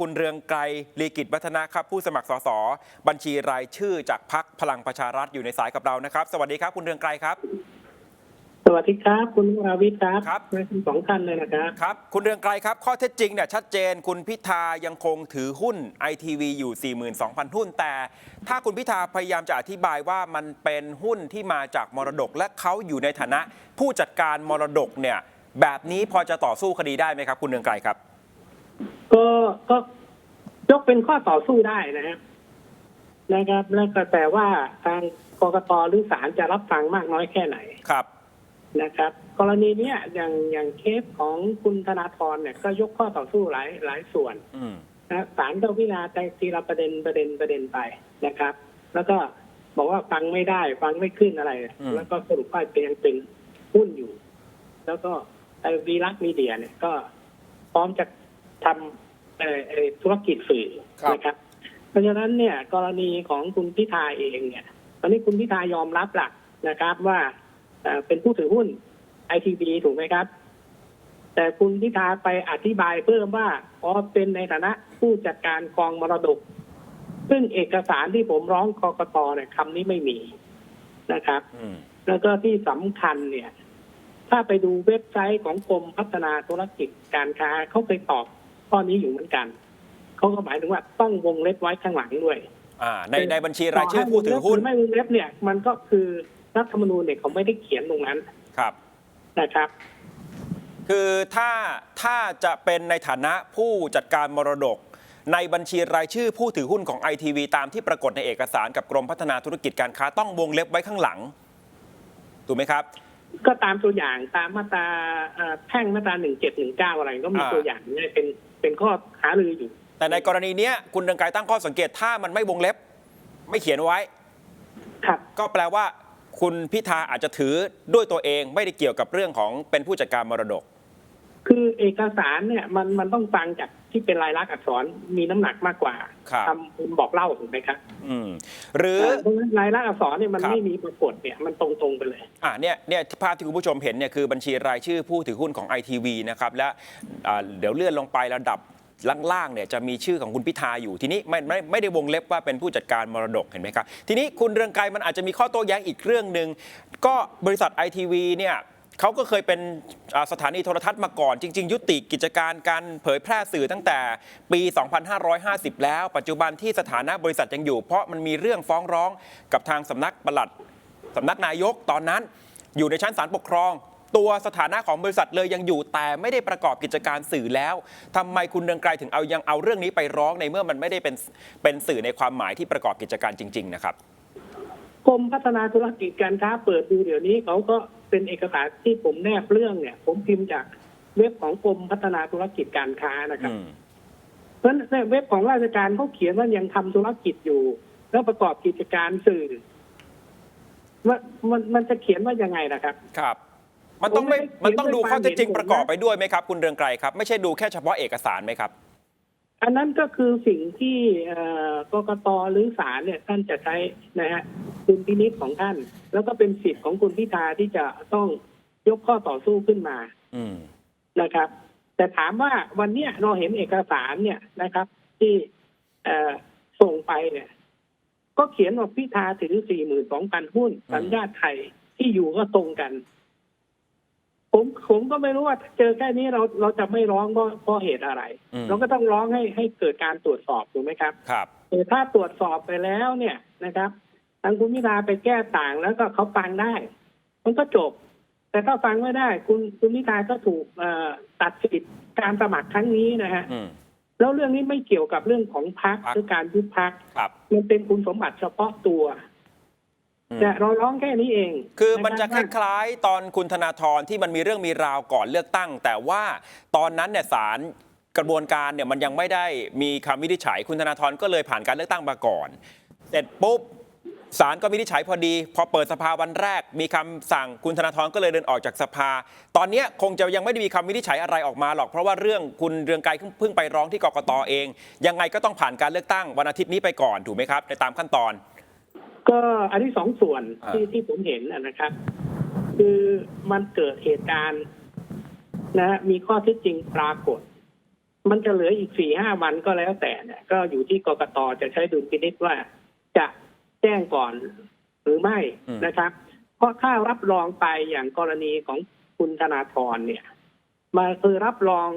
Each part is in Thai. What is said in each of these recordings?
คุณเรืองไกรลีกิจวัฒนะครับผู้สมัครสสบัญชีรายชื่อจากพักพลังประชารัฐอยู่ในสายกับเรานะครับ สวัสดีครับ คุณเรืองไกรครับ สวัสดีครับ คุณวราวิทย์ครับครับทั้งสองท่านเลยนะครับครับ คุณเรืองไกรครับ ข้อเท็จจริงเนี่ยชัดเจน คุณพิธายังคงถือหุ้นไอทีวีอยู่ 42,000 หุ้น แต่ ถ้าคุณพิธาพยายามจะอธิบายว่ามันเป็นหุ้นที่มาจากมรดก และเขาอยู่ในฐานะ ผู้จัดการมรดกเนี่ยแบบนี้พอจะต่อสู้คดีได้ไหมครับ คุณเรืองไกรครับ ก็ก็ยกเป็นข้อต่อสู้ได้นะครับนะครับ แล้วก็แต่ว่าทางกกตหรือศาลจะรับฟังมากน้อยแค่ไหนครับ นะครับ กรณีเนี้ยอย่างอย่างเคสของคุณธนาธรเนี่ย ก็ยกข้อต่อสู้หลายหลายส่วนอืมนะศาลก็พิจารณาแต่ทีละประเด็นประเด็นประเด็นไปนะครับ แล้วก็บอกว่าฟังไม่ได้ ฟังไม่ขึ้นอะไร อืม แล้วก็สรุปว่าเป็นยังเป็นหุ้นอยู่ แล้วก็ไอ้วีลักมีเดียเนี่ยก็พร้อมจะ ทำเอ่อเอ่อธุรกิจสื่อนะครับ เพราะฉะนั้นเนี่ยกรณีของคุณพิธาเองเนี่ย ตอนนี้คุณพิธายอมรับหลักนะครับว่าเอ่อเป็นผู้ถือหุ้นไอทีบีถูกไหมครับ แต่คุณพิธาไปอธิบายเพิ่มว่าอ๋อเป็นในฐานะผู้จัดการกองมรดก ซึ่งเอกสารที่ผมร้องกกตเนี่ยคำนี้ไม่มีนะครับอืมแล้วก็ที่สำคัญเนี่ย ถ้าไปดูเว็บไซต์ของกรมพัฒนาธุรกิจการค้าเขาเคยตอบ ข้อนี้อยู่เหมือนกันเขาก็หมายถึงว่าต้องวงเล็บไว้ข้างหลังด้วยอ่าในในบัญชีรายชื่อผู้ถือหุ้นต่ให้วงเล็บหรือไม่วงเล็บเนี่ย มันก็คือรัฐธรรมนูญเนี่ยเขาไม่ได้เขียนตรงนั้นครับนะครับ คือถ้าถ้าจะเป็นในฐานะผู้จัดการมรดก ในบัญชีรายชื่อผู้ถือหุ้นของไอทีวีตามที่ปรากฏในเอกสารกับกรมพัฒนาธุรกิจการค้าต้องวงเล็บไว้ข้างหลังถูกไหมครับ ก็ตามตัวอย่างตามมาตราเอ่อแพ่งมาตราหนึ่งเจ็ดหนึ่งเก้าอะไรก็มีอ่าตัวอย่างเนี่ยเป็นเป็นข้อหารืออยู่ แต่ในกรณีเนี้ยคุณเรืองไกรตั้งข้อสังเกตถ้ามันไม่วงเล็บ ไม่เขียนไว้ ครับ ก็แปลว่า คุณพิธาอาจจะถือด้วยตัวเองไม่ได้เกี่ยวกับเรื่องของเป็นผู้จัดการมรดก คือเอกสารเนี่ยมันมันต้องฟังจากที่เป็นลายลักษณ์อักษรมีน้ำหนักมากกว่าครับ คำบอกเล่าถูกไหมครับอืมหรือ เพราะฉะนั้นลายลักษณ์อักษรเนี่ยมันครับ ไม่มีปรากฏเนี่ยมันตรงๆไปเลย อ่าเนี่ยเนี่ยภาพที่คุณผู้ชมเห็นเนี่ยคือบัญชีรายชื่อผู้ถือหุ้นของไอทีวีนะครับและอ่าเดี๋ยวเลื่อนลงไประดับล่างๆเนี่ยจะมีชื่อของคุณพิธาอยู่ทีนี้ไม่ไม่ไม่ได้วงเล็บว่าเป็นผู้จัดการมรดกเห็นไหมครับ ทีนี้คุณเรืองไกรมันอาจจะมีข้อโต้แย้งอีกเรื่องหนึ่งก็บริษัทไอทีวีเนี่ย เขาก็เคยเป็นสถานีโทรทัศน์มาก่อน จริง ๆ ยุติกิจการการเผยแพร่สื่อตั้งแต่ปี 2550 แล้ว ปัจจุบันที่สถานะบริษัทยังอยู่ เพราะมันมีเรื่องฟ้องร้องกับทางสำนักปลัดสำนักนายกตอนนั้น อยู่ในชั้นศาลปกครอง ตัวสถานะของบริษัทเลยยังอยู่แต่ไม่ได้ประกอบกิจการสื่อแล้วทำไมคุณเรืองไกรถึงเอายังเอาเรื่องนี้ไปร้องในเมื่อมันไม่ได้เป็นเป็นสื่อในความหมายที่ประกอบกิจการจริง ๆ นะครับ กรมพัฒนาธุรกิจการค้าเปิดดูเดี๋ยวนี้เขาก็เป็นเอกสารที่ผมแนบเรื่องเนี่ย ผมพิมพ์จากเว็บของกรมพัฒนาธุรกิจการค้านะครับอืมเพราะฉะนั้นในเว็บของราชการเขาเขียนว่ายังทำธุรกิจอยู่ แล้วประกอบกิจการสื่อว่ามันมันจะเขียนว่ายังไงนะครับ ครับ มันต้องไม่ผมไม่ได้มันต้องดูข้อเท็จจริงเขียนด้วยประกอบไปด้วยไหมครับ คุณเรืองไกรครับ ไม่ใช่ดูแค่เฉพาะเอกสารไหมครับ อันนั้นก็คือสิ่งที่เอ่อกกตหรือศาลเนี่ยท่านจะใช้นะฮะดุลพินิจของท่าน แล้วก็เป็นสิทธิ์ของคุณพิธาที่จะต้องยกข้อต่อสู้ขึ้นมาอืมนะครับ แต่ถามว่าวันเนี้ยเราเห็นเอกสารเนี่ยนะครับ ที่เอ่อส่งไปเนี่ย ก็เขียนว่าพิธาถือสี่หมื่นสองพันหุ้นสัญญาติไทยที่อยู่ก็ตรงกัน ผมผมก็ไม่รู้ว่าเจอแค่นี้เราเราจะไม่ร้องเพราะเพราะเหตุอะไร อืม เราก็ต้องร้องให้ให้เกิดการตรวจสอบถูกไหมครับ ครับ แต่ถ้าตรวจสอบไปแล้วเนี่ยนะครับ ทางคุณพิธาไปแก้ต่างแล้วก็เขาฟังได้ มันก็จบ แต่ถ้าฟังไม่ได้ คุณคุณพิธาก็ถูกเอ่อตัดสิทธิ์การสมัครครั้งนี้นะฮะอืม แล้วเรื่องนี้ไม่เกี่ยวกับเรื่องของพักพรรคหรือการยุบพักครับ มันเป็นคุณสมบัติเฉพาะตัว อืมแต่เราร้องแค่นี้เองคือมันจะบคล้ายๆ ตอนคุณธนาธรที่มันมีเรื่องมีราวก่อนเลือกตั้ง แต่ว่าตอนนั้นเนี่ยศาลกระบวนการเนี่ยมันยังไม่ได้มีคำวินิจฉัยคุณธนาธรก็เลยผ่านการเลือกตั้งมาก่อน เสร็จปุ๊บศาลก็วินิจฉัยพอดี พอเปิดสภาวันแรก มีคำสั่งคุณธนาธรก็เลยเดินออกจากสภา ตอนเนี้ยคงจะยังไม่ได้มีคำวินิจฉัยอะไรออกมาหรอก เพราะว่าเรื่องคุณเรืองไกรเพิ่งไปร้องที่กกตเอง ยังไงก็ต้องผ่านการเลือกตั้งวันอาทิตย์นี้ไปก่อนถูกไหมครับในตามขั้นตอน ก็อันที่สองส่วนอ่า ที่ที่ผมเห็นนะนะครับ คือมันเกิดเหตุการณ์นะฮะมีข้อเท็จจริงปรากฏ มันจะเหลืออีกสี่ห้าวันก็แล้วแต่เนี่ย ก็อยู่ที่กกตจะใช้ดุลพินิษว่าจะแจ้งก่อนหรือไม่อืม นะครับ เพราะถ้ารับรองไปอย่างกรณีของคุณธนาธรเนี่ย มาคือรับรอง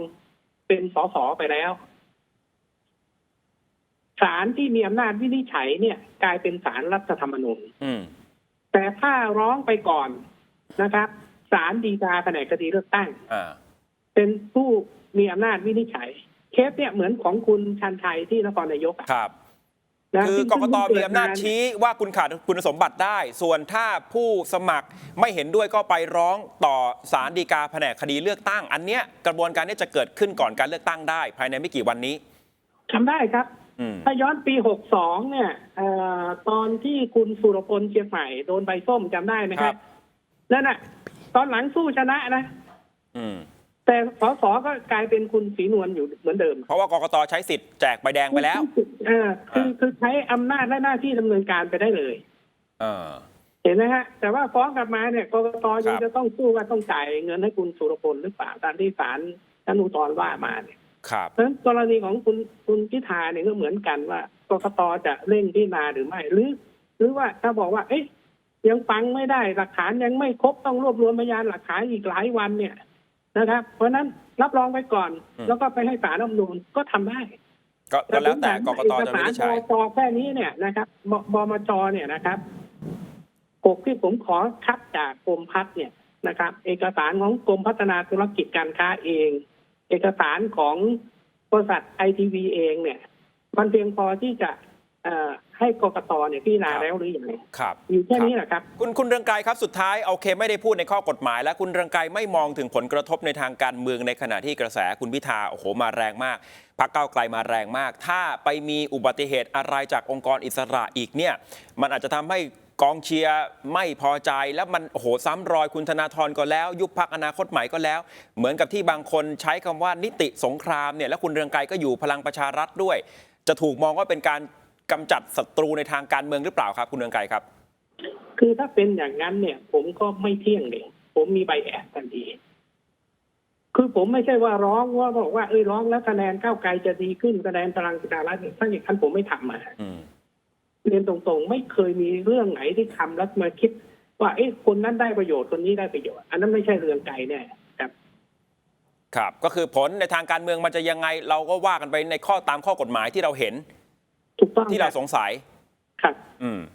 เป็นสสไปแล้ว ศาลที่มีอำนาจวินิจฉัยเนี่ย กลายเป็นศาลรัฐธรรมนูญอืมแต่ถ้าร้องไปก่อนนะครับศาลฎีกาแผนกคดีเลือกตั้งอ่าเป็นผู้มีอำนาจวินิจฉัย เคสเนี่ยเหมือนของคุณชันชัยที่นครนายกอะครับนะคือกกตซึ่งมีอำนาจชี้ว่าคุณขาดคุณสมบัติได้ ส่วนถ้าผู้สมัครไม่เห็นด้วยก็ไปร้องต่อศาลฎีกาแผนกคดีเลือกตั้ง อันเนี้ยกระบวนการนี้จะเกิดขึ้นก่อนการเลือกตั้งได้ ภายในไม่กี่วันนี้ทำได้ครับอืม ถ้าย้อนปี 62 เนี่ยเอ่อตอนที่คุณสุรพลเชียงใหม่โดนใบส้มจำได้ไหมคครัรับบนั่นน่ะ ตอนหลังสู้ชนะนะอืมแต่สสก็กลายเป็นคุณศรีนวลอยู่เหมือนเดิม เพราะว่ากกตใช้สิทธิ์แจกใบแดงไปแล้วเออคือคือใช้อำนาจและหน้าที่ดำเนินการไปได้เลยเออเห็นไหมฮะ แต่ว่าฟ้องกลับมาเนี่ยกกตยัคงรับจะต้องสู้ว่าต้องจ่ายเงินให้คุณสุรพลหรือเปล่าตามที่ศาลชั้นอุทธรณ์ว่ามาเนี่ย ครับเพราะฉะนั้นกรณีของคุณคุณพิธาเนี่ยก็เหมือนกันว่ากกตจะเร่งพิจารณาหรือไม่ หรือ หรือว่าถ้าบอกว่า เอ๊ะยังฟังไม่ได้หลักฐานยังไม่ครบต้องรวบรวมพยานหลักฐานอีกหลายวันเนี่ยนะครับ เพราะฉะนั้นรับรองไปก่อนอืมแล้วก็ไปให้ศาลรัฐธรรมนูญก็ทำได้ก็ก็แล้วแต่กกตจะเอกวิสารนิจฉัยบจแค่นี้เนี่ยนะครับบบมจเนี่ยนะครับกกที่ผมขอคัดจากกรมพัฒน์เนี่ยนะครับ เอกสารของกรมพัฒนาธุรกิจการค้าเอง เอกสารของบริษัทไอทีวีเองเนี่ย มันเพียงพอที่จะเอ่อให้กกตเนี่ยพิจารณาครับแล้วหรือยังไงครับอยู่แค่นี้แหละครับ คุณคุณเรืองไกรครับสุดท้ายโอเคไม่ได้พูดในข้อกฎหมาย แล้วคุณเรืองไกรไม่มองถึงผลกระทบในทางการเมืองในขณะที่กระแสคุณพิธาโอ้โหมาแรงมากพรรคก้าวไกลมาแรงมาก ถ้าไปมีอุบัติเหตุอะไรจากองค์กรอิสระอีกเนี่ย มันอาจจะทำให้ กองเชียร์ไม่พอใจแล้วมันโอ้โหซ้ำรอยคุณธนาธรก็แล้ว ยุบพักอนาคตใหม่ก็แล้ว เหมือนกับที่บางคนใช้คำว่านิติสงครามเนี่ยแล้วคุณเรืองไกรก็อยู่พลังประชารัฐด้วย จะถูกมองว่าเป็นการกำจัดศัตรูในทางการเมืองหรือเปล่าครับ คุณเรืองไกรครับ คือถ้าเป็นอย่างนั้นเนี่ย ผมก็ไม่เที่ยงเลยผมมีใบแอบทันทีคือผมไม่ใช่ว่าร้องว่าบอกว่าเอ้ยร้องแล้วคะแนนก้าวไกลจะดีขึ้นคะแนนพลังประชารัฐเนี่ยถ้าอย่างนั้นผมไม่ทำมาอืม เรียนตรงๆ ไม่เคยมีเรื่องไหนที่ทำแล้วมาคิด ว่าเอ๊ะคนนั้นได้ประโยชน์คนนี้ได้ประโยชน์ อันนั้นไม่ใช่เรื่องไกลแน่ครับ ครับ ก็คือผลในทางการเมืองมันจะยังไง เราก็ว่ากันไปในข้อตามข้อกฎหมายที่เราเห็น ถูกต้องที่เราคบสงสัย ครับ อืม